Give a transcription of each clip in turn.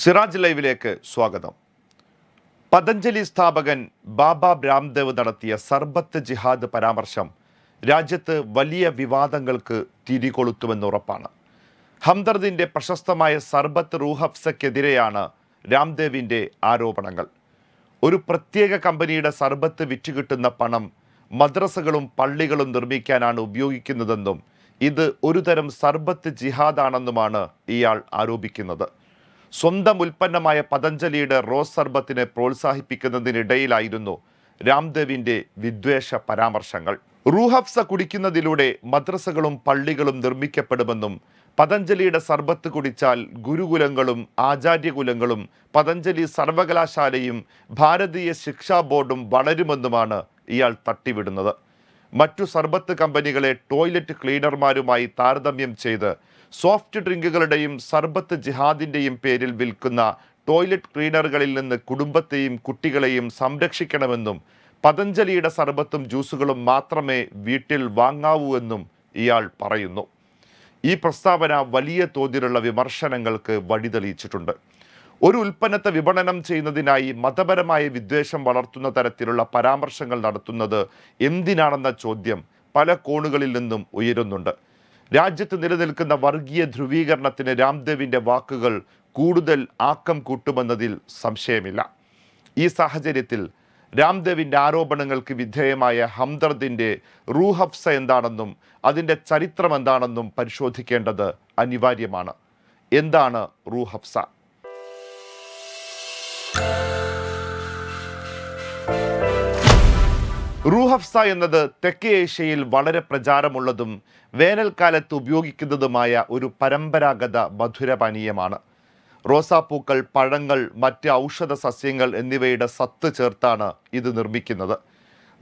സിറാജ് ലൈവിലേക്ക് സ്വാഗതം. പതഞ്ജലി സ്ഥാപകൻ ബാബ രാംദേവ് നടത്തിയ സർബത്ത് ജിഹാദ് പരാമർശം രാജ്യത്ത് വലിയ വിവാദങ്ങൾക്ക് തിരികൊളുത്തുമെന്ന് ഉറപ്പാണ്. ഹംദർദിന്റെ പ്രശസ്തമായ സർബത്ത് റൂഹഫ്സയ്ക്കെതിരെയാണ് രാംദേവിന്റെ ആരോപണങ്ങൾ. ഒരു പ്രത്യേക കമ്പനിയുടെ സർബത്ത് വിറ്റുകിട്ടുന്ന പണം മദ്രസകളും പള്ളികളും നിർമ്മിക്കാനാണ് ഉപയോഗിക്കുന്നതെന്നും ഇത് ഒരുതരം സർബത്ത് ജിഹാദാണെന്നുമാണ് ഇയാൾ ആരോപിക്കുന്നത്. സ്വന്തം ഉൽപ്പന്നമായ പതഞ്ജലിയുടെ റോസ് സർബത്തിനെ പ്രോത്സാഹിപ്പിക്കുന്നതിനിടയിലായിരുന്നു രാംദേവിന്റെ വിദ്വേഷ പരാമർശങ്ങൾ. റൂഹഫ്സ കുടിക്കുന്നതിലൂടെ മദ്രസകളും പള്ളികളും നിർമ്മിക്കപ്പെടുമെന്നും പതഞ്ജലിയുടെ സർബത്ത് കുടിച്ചാൽ ഗുരുകുലങ്ങളും ആചാര്യകുലങ്ങളും പതഞ്ജലി സർവകലാശാലയും ഭാരതീയ ശിക്ഷാ ബോർഡും വളരുമെന്നുമാണ് ഇയാൾ തട്ടിവിടുന്നത്. മറ്റു സർബത്ത് കമ്പനികളെ ടോയ്ലറ്റ് ക്ലീനർമാരുമായി താരതമ്യം ചെയ്ത് സോഫ്റ്റ് ഡ്രിങ്കുകളുടെയും സർബത്ത് ജിഹാദിന്റെയും പേരിൽ വിൽക്കുന്ന ടോയ്ലറ്റ് ക്ലീനറുകളിൽ നിന്ന് കുടുംബത്തെയും കുട്ടികളെയും സംരക്ഷിക്കണമെന്നും പതഞ്ജലിയുടെ സർബത്തും ജ്യൂസുകളും മാത്രമേ വീട്ടിൽ വാങ്ങാവൂ എന്നും ഇയാൾ പറയുന്നു. ഈ പ്രസ്താവന വലിയ തോതിലുള്ള വിമർശനങ്ങൾക്ക് വഴിതെളിയിച്ചിട്ടുണ്ട്. ഒരു ഉൽപ്പന്നത്തെ വിപണനം ചെയ്യുന്നതിനായി മതപരമായ വിദ്വേഷം വളർത്തുന്ന തരത്തിലുള്ള പരാമർശങ്ങൾ നടത്തുന്നത് എന്തിനാണെന്ന ചോദ്യം പല കോണുകളിൽ നിന്നും ഉയരുന്നുണ്ട്. രാജ്യത്ത് നിലനിൽക്കുന്ന വർഗീയ ധ്രുവീകരണത്തിന് രാംദേവിന്റെ വാക്കുകൾ കൂടുതൽ ആക്കം കൂട്ടുമെന്നതിൽ സംശയമില്ല. ഈ സാഹചര്യത്തിൽ രാംദേവിന്റെ ആരോപണങ്ങൾക്ക് വിധേയമായ ഹംദർദിന്റെ റൂഹഫ്സ എന്താണെന്നും അതിന്റെ ചരിത്രം എന്താണെന്നും പരിശോധിക്കേണ്ടത് അനിവാര്യമാണ്. എന്താണ് റൂഹഫ്സ? റൂഹഫ്സ എന്നത് തെക്കേ ഏഷ്യയിൽ വളരെ പ്രചാരമുള്ളതും വേനൽക്കാലത്ത് ഉപയോഗിക്കുന്നതുമായ ഒരു പരമ്പരാഗത മധുരപാനീയമാണ് റോസാപ്പൂക്കൾ പഴങ്ങൾ മറ്റ് ഔഷധ സസ്യങ്ങൾ എന്നിവയുടെ സത്ത് ചേർത്താണ് ഇത് നിർമ്മിക്കുന്നത്.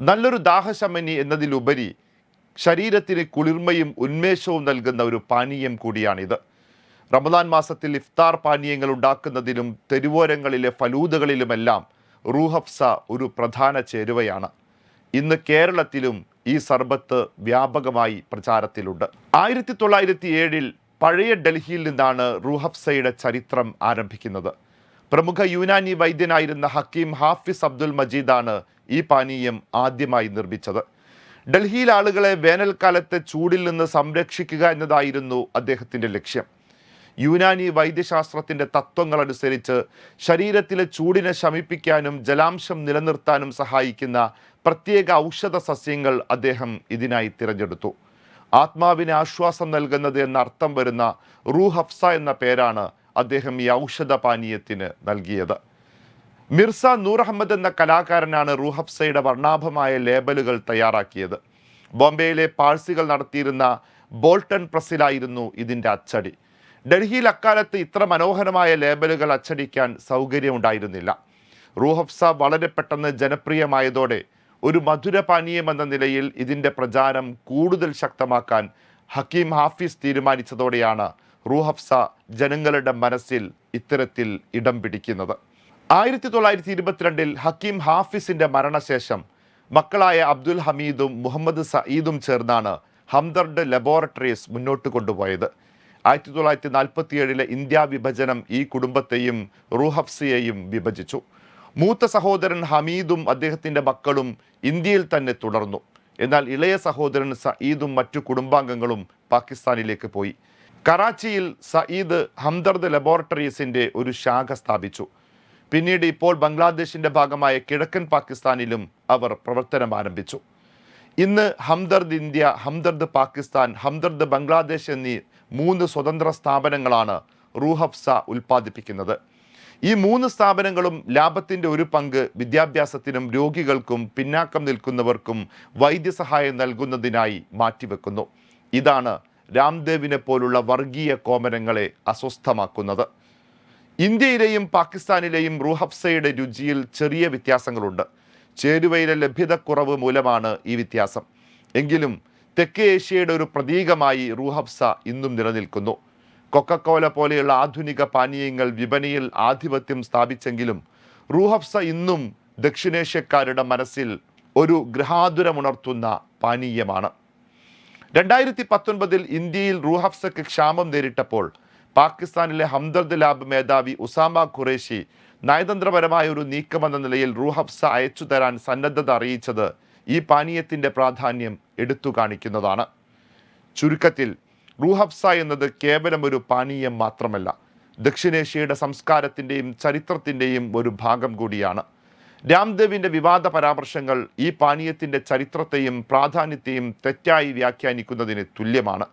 നല്ലൊരു ദാഹശമനി എന്നതിലുപരി ശരീരത്തിന് കുളിർമയും ഉന്മേഷവും നൽകുന്ന ഒരു പാനീയം കൂടിയാണിത്. റമദാൻ മാസത്തിൽ ഇഫ്താർ പാനീയങ്ങൾ ഉണ്ടാക്കുന്നതിലും തെരുവോരങ്ങളിലെ ഫലൂദകളിലുമെല്ലാം റൂഹഫ്സ ഒരു പ്രധാന ചേരുവയാണ്. ഇന്ന് കേരളത്തിലും ഈ സർബത്ത് വ്യാപകമായി പ്രചാരത്തിലുണ്ട്. ആയിരത്തി തൊള്ളായിരത്തി ഏഴിൽ പഴയ ഡൽഹിയിൽ നിന്നാണ് റൂഹഫ്സയുടെ ചരിത്രം ആരംഭിക്കുന്നത്. പ്രമുഖ യുനാനി വൈദ്യനായിരുന്ന ഹക്കീം ഹാഫിസ് അബ്ദുൽ മജീദാണ് ഈ പാനീയം ആദ്യമായി നിർമ്മിച്ചത്. ഡൽഹിയിൽ ആളുകളെ വേനൽക്കാലത്തെ ചൂടിൽ നിന്ന് സംരക്ഷിക്കുക എന്നതായിരുന്നു അദ്ദേഹത്തിന്റെ ലക്ഷ്യം. യുനാനി വൈദ്യശാസ്ത്രത്തിന്റെ തത്വങ്ങൾ അനുസരിച്ച് ശരീരത്തിലെ ചൂടിനെ ശമിപ്പിക്കാനും ജലാംശം നിലനിർത്താനും സഹായിക്കുന്ന പ്രത്യേക ഔഷധ സസ്യങ്ങൾ അദ്ദേഹം ഇതിനായി തിരഞ്ഞെടുത്തു. ആത്മാവിന് ആശ്വാസം നൽകുന്നത് എന്ന അർത്ഥം വരുന്ന റൂഹഫ്സ എന്ന പേരാണ് അദ്ദേഹം ഈ ഔഷധ പാനീയത്തിന് നൽകിയത്. മിർസ നൂർ അഹമ്മദ് എന്ന കലാകാരനാണ് റൂഹഫ്സയുടെ വർണാഭമായ ലേബലുകൾ തയ്യാറാക്കിയത്. ബോംബെയിലെ പാഴ്സികൾ നടത്തിയിരുന്ന ബോൾട്ടൺ പ്രസ്സിലായിരുന്നു ഇതിന്റെ അച്ചടി. ഡൽഹിയിൽ അക്കാലത്ത് ഇത്ര മനോഹരമായ ലേബലുകൾ അച്ചടിക്കാൻ സൗകര്യമുണ്ടായിരുന്നില്ല. റൂഹഫ്സ വളരെ പെട്ടെന്ന് ജനപ്രിയമായതോടെ ഒരു മധുരപാനീയം എന്ന നിലയിൽ ഇതിന്റെ പ്രചാരം കൂടുതൽ ശക്തമാക്കാൻ ഹക്കീം ഹാഫിസ് തീരുമാനിച്ചതോടെയാണ് റൂഹഫ്സ ജനങ്ങളുടെ മനസ്സിൽ ഇത്തരത്തിൽ ഇടം പിടിക്കുന്നത്. ആയിരത്തി തൊള്ളായിരത്തി ഇരുപത്തിരണ്ടിൽ ഹക്കീം ഹാഫിസിന്റെ മരണശേഷം മക്കളായ അബ്ദുൽ ഹമീദും മുഹമ്മദ് സയീദും ചേർന്നാണ് ഹംദർഡ് ലബോറട്ടറീസ് മുന്നോട്ട് കൊണ്ടുപോയത്. ആയിരത്തി തൊള്ളായിരത്തി നാൽപ്പത്തിയേഴിലെ ഇന്ത്യ വിഭജനം ഈ കുടുംബത്തെയും റൂഹഫ്സിയെയും വിഭജിച്ചു. മൂത്ത സഹോദരൻ ഹമീദും അദ്ദേഹത്തിന്റെ മക്കളും ഇന്ത്യയിൽ തന്നെ തുടർന്നു. എന്നാൽ ഇളയ സഹോദരൻ സയീദും മറ്റു കുടുംബാംഗങ്ങളും പാകിസ്ഥാനിലേക്ക് പോയി. കറാച്ചിയിൽ സയീദ് ഹംദർദ് ലബോറട്ടറീസിന്റെ ഒരു ശാഖ സ്ഥാപിച്ചു. പിന്നീട് ഇപ്പോൾ ബംഗ്ലാദേശിന്റെ ഭാഗമായ കിഴക്കൻ പാകിസ്ഥാനിലും അവർ പ്രവർത്തനം ആരംഭിച്ചു. ഇന്ന് ഹംദർദ് ഇന്ത്യ ഹംദർദ് പാകിസ്ഥാൻ ഹംദർദ് ബംഗ്ലാദേശ് എന്നീ മൂന്ന് സ്വതന്ത്ര സ്ഥാപനങ്ങളാണ് റൂഹഫ്സ ഉൽപ്പാദിപ്പിക്കുന്നത്. ഈ മൂന്ന് സ്ഥാപനങ്ങളും ലാഭത്തിന്റെ ഒരു പങ്ക് വിദ്യാഭ്യാസത്തിനും രോഗികൾക്കും പിന്നാക്കം നിൽക്കുന്നവർക്കും വൈദ്യസഹായം നൽകുന്നതിനായി മാറ്റിവെക്കുന്നു. ഇതാണ് രാംദേവിനെ പോലുള്ള വർഗീയ കോമരങ്ങളെ അസ്വസ്ഥമാക്കുന്നത്. ഇന്ത്യയിലെയും പാകിസ്ഥാനിലെയും റൂഹഫ്സയുടെ രുചിയിൽ ചെറിയ വ്യത്യാസങ്ങളുണ്ട്. ചേരുവയിലെ ലഭ്യതക്കുറവ് മൂലമാണ് ഈ വ്യത്യാസം. എങ്കിലും തെക്കേ ഏഷ്യയുടെ ഒരു പ്രതീകമായി റൂഹബ്സ ഇന്നും നിലനിൽക്കുന്നു. കൊക്കക്കോല പോലെയുള്ള ആധുനിക പാനീയങ്ങൾ വിപണിയിൽ ആധിപത്യം സ്ഥാപിച്ചെങ്കിലും റൂഹബ്സ ഇന്നും ദക്ഷിണേഷ്യക്കാരുടെ മനസ്സിൽ ഒരു ഗൃഹാതുരമുണർത്തുന്ന പാനീയമാണ്. രണ്ടായിരത്തി പത്തൊൻപതിൽ ഇന്ത്യയിൽ റൂഹബ്സയ്ക്ക് ക്ഷാമം നേരിട്ടപ്പോൾ പാകിസ്ഥാനിലെ ഹംദർദ് ലാബ് മേധാവി ഉസാമ ഖുറേഷി നയതന്ത്രപരമായ ഒരു നീക്കമെന്ന നിലയിൽ റൂഹഫ്സ അയച്ചു തരാൻ സന്നദ്ധത അറിയിച്ചത് ഈ പാനീയത്തിന്റെ പ്രാധാന്യം എടുത്തു കാണിക്കുന്നതാണ്. ചുരുക്കത്തിൽ റൂഹഫ്സ എന്നത് കേവലം ഒരു പാനീയം മാത്രമല്ല ദക്ഷിണേഷ്യയുടെ സംസ്കാരത്തിന്റെയും ചരിത്രത്തിന്റെയും ഒരു ഭാഗം കൂടിയാണ്. രാംദേവിന്റെ വിവാദ പരാമർശങ്ങൾ ഈ പാനീയത്തിന്റെ ചരിത്രത്തെയും പ്രാധാന്യത്തെയും തെറ്റായി വ്യാഖ്യാനിക്കുന്നതിന് തുല്യമാണ്.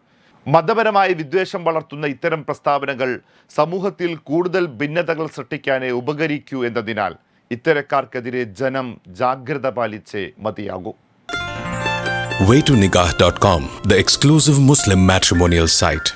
മതപരമായ വിദ്വേഷം വളർത്തുന്ന ഇത്തരം പ്രസ്താവനകൾ സമൂഹത്തിൽ കൂടുതൽ ഭിന്നതകൾ സൃഷ്ടിക്കാനേ ഉപകരിക്കൂ എന്നതിനാൽ ഇത്തരക്കാർക്കെതിരെ ജനം ജാഗ്രത പാലിച്ചേ മതിയാകൂ waytonikah.com, the exclusive Muslim matrimonial site.